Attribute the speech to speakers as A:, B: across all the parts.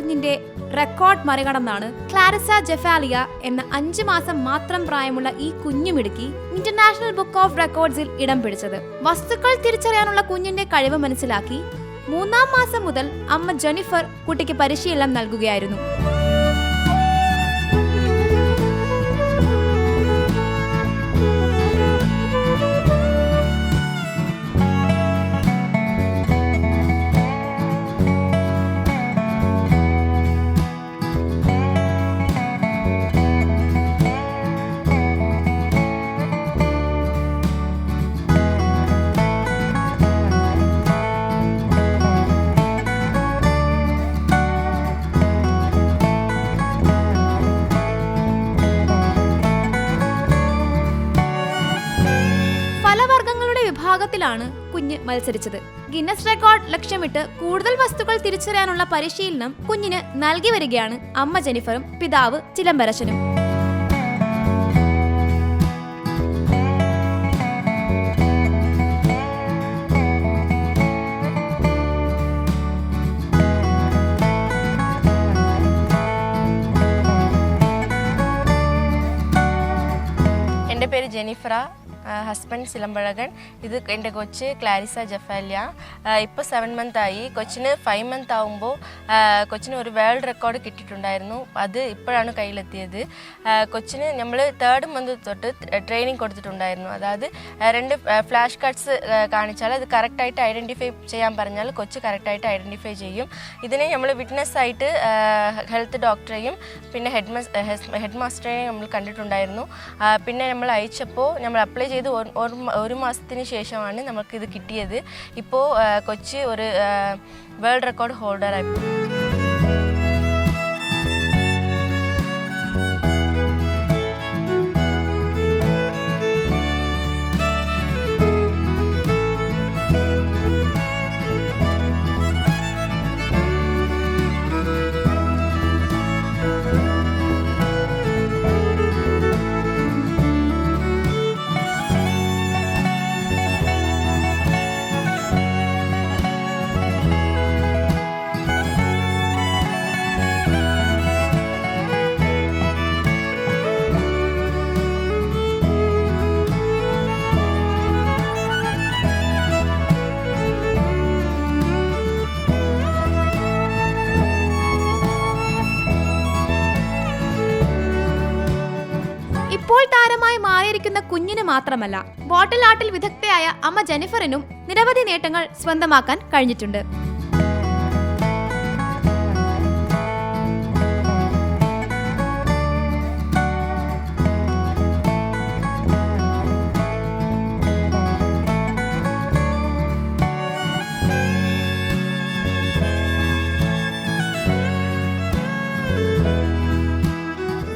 A: കുഞ്ഞിന്റെ റെക്കോർഡ് മറികടന്നാണ് ക്ലാരിസ ജെഫാലിയ എന്ന അഞ്ചു മാസം മാത്രം പ്രായമുള്ള ഈ കുഞ്ഞുമിടുക്കി ഇന്റർനാഷണൽ ബുക്ക് ഓഫ് റെക്കോർഡ്സിൽ ഇടം പിടിച്ചത്. വസ്തുക്കൾ തിരിച്ചറിയാനുള്ള കുഞ്ഞിന്റെ കഴിവ് മനസ്സിലാക്കി മൂന്നാം മാസം മുതൽ അമ്മ ജെനിഫർ കുട്ടിക്ക് പരിശീലനം നൽകുകയായിരുന്നു. വിഭാഗത്തിലാണ് കുഞ്ഞ് മത്സരിച്ചത്. ഗിന്നസ് റെക്കോർഡ് ലക്ഷ്യമിട്ട് കൂടുതൽ വസ്തുക്കൾ തിരിച്ചറിയാനുള്ള പരിശീലനം കുഞ്ഞിന് നൽകി വരികയാണ് അമ്മ ജെനിഫറും പിതാവ് ചിലംബരശനും
B: എന്റെ പേര് ജെനിഫറ ഹസ്ബൻഡ് സിലമ്പഴകൻ ഇത് എന്റെ കൊച്ച് ക്ലാരിസ ജഫാലിയ. ഇപ്പോൾ സെവൻ മന്ത് ആയി. കൊച്ചിന് ഫൈവ് മന്ത് ആകുമ്പോൾ കൊച്ചിന് ഒരു വേൾഡ് റെക്കോർഡ് കിട്ടിയിട്ടുണ്ടായിരുന്നു. അത് ഇപ്പോഴാണ് കയ്യിലെത്തിയത്. കൊച്ചിന് നമ്മൾ തേർഡ് മന്ത് തൊട്ട് ട്രെയിനിങ് കൊടുത്തിട്ടുണ്ടായിരുന്നു. അതായത് രണ്ട് ഫ്ലാഷ് കട്ട്സ് കാണിച്ചാൽ അത് കറക്റ്റായിട്ട് ഐഡന്റിഫൈ ചെയ്യാൻ പറഞ്ഞാൽ കൊച്ച് കറക്റ്റായിട്ട് ഐഡന്റിഫൈ ചെയ്യും. ഇതിനെ നമ്മൾ വിറ്റ്നസ് ആയിട്ട് ഹെൽത്ത് ഡോക്ടറെയും പിന്നെ ഹെഡ് ഹെഡ് മാസ്റ്ററെയും നമ്മൾ കണ്ടിട്ടുണ്ടായിരുന്നു. പിന്നെ നമ്മൾ അയച്ചപ്പോൾ നമ്മൾ അപ്ലൈ ചെയ്ത് ഒരു- മാസത്തിന് ശേഷമാണ് നമുക്കിത് കിട്ടിയത്. ഇപ്പോൾ കൊച്ചി ഒരു വേൾഡ് റെക്കോർഡ് ഹോൾഡറായി.
A: താരമായി മാറിയിരിക്കുന്ന കുഞ്ഞിന് മാത്രമല്ല ബോട്ടിൽ ആർട്ടിൽ വിദഗ്ധയായ അമ്മ ജെനിഫറിനും നിരവധി നേട്ടങ്ങൾ സ്വന്തമാക്കാൻ കഴിഞ്ഞിട്ടുണ്ട്.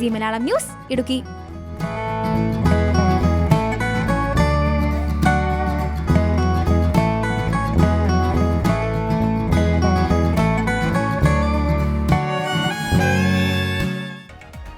A: Zee Malayalam news Idukki.